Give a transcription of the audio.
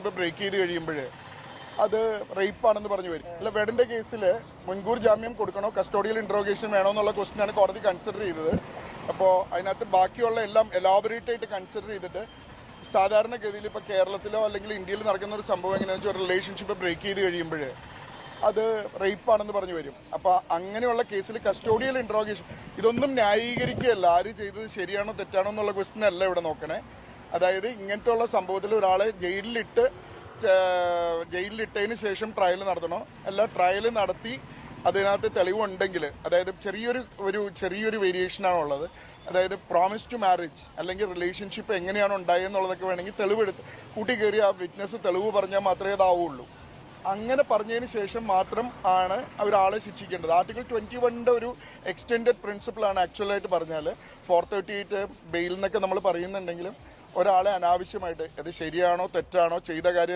ഇപ്പോൾ ബ്രേക്ക് ചെയ്ത് കഴിയുമ്പോൾ അത് റേപ്പ് ആണെന്ന് പറഞ്ഞു വരും. അല്ല വെഡിന്റെ കേസിൽ മുൻകൂർ ജാമ്യം കൊടുക്കണോ? കസ്റ്റോഡിയൽ ഇൻട്രോഗേഷൻ വേണോ എന്നുള്ള ക്വസ്റ്റിനാണ് കോടതി കൺസിഡർ ചെയ്തത്. അപ്പോൾ അതിനകത്ത് ബാക്കിയുള്ള എല്ലാം എലാബറേറ്റ് ആയിട്ട് കൺസിഡർ ചെയ്തിട്ട് സാധാരണഗതിയിൽ ഇപ്പോൾ കേരളത്തിലോ അല്ലെങ്കിൽ ഇന്ത്യയിൽ നടക്കുന്ന ഒരു സംഭവം എങ്ങനെയാണെന്ന് വെച്ചാൽ റിലേഷൻഷിപ്പ് ബ്രേക്ക് ചെയ്ത് കഴിയുമ്പോൾ അത് റേപ്പ് ആണെന്ന് പറഞ്ഞു വരും. അപ്പോൾ അങ്ങനെയുള്ള കേസിൽ കസ്റ്റോഡിയൽ ഇൻട്രോഗേഷൻ ഇതൊന്നും ന്യായീകരിക്കുകയല്ല. ആര് ചെയ്തത് ശരിയാണോ തെറ്റാണോ എന്നുള്ള ക്വസ്റ്റിനല്ല ഇവിടെ നോക്കണേ. അതായത് ഇങ്ങനത്തെ ഉള്ള സംഭവത്തിൽ ഒരാളെ ജയിലിലിട്ട് ജയിലിലിട്ടതിന് ശേഷം ട്രയൽ നടത്തണോ. അല്ല ട്രയൽ നടത്തി അതിനകത്ത് തെളിവുണ്ടെങ്കിൽ അതായത് ചെറിയൊരു ഒരു ചെറിയൊരു വേരിയേഷനാണുള്ളത് അതായത് പ്രോമിസ് ടു മാരേജ് അല്ലെങ്കിൽ റിലേഷൻഷിപ്പ് എങ്ങനെയാണ് ഉണ്ടായെന്നുള്ളതൊക്കെ വേണമെങ്കിൽ തെളിവെടുത്ത് കൂട്ടി കയറി ആ വിറ്റ്നസ് തെളിവ് പറഞ്ഞാൽ മാത്രമേ അതാവുള്ളൂ അങ്ങനെ പറഞ്ഞതിന് ശേഷം മാത്രം ആണ് ഒരാളെ ശിക്ഷിക്കേണ്ടത്. ആർട്ടിക്കിൾ ട്വന്റി വണ്ണിന്റെ ഒരു എക്സ്റ്റെൻഡഡ് പ്രിൻസിപ്പിളാണ് ആക്ച്വലായിട്ട് പറഞ്ഞാൽ ഫോർ തേർട്ടി എയ്റ്റ് ബെയിൽ എന്നൊക്കെ നമ്മൾ പറയുന്നുണ്ടെങ്കിലും ഒരാളെ അനാവശ്യമായിട്ട് അത് ശരിയാണോ തെറ്റാണോ ചെയ്ത കാര്യം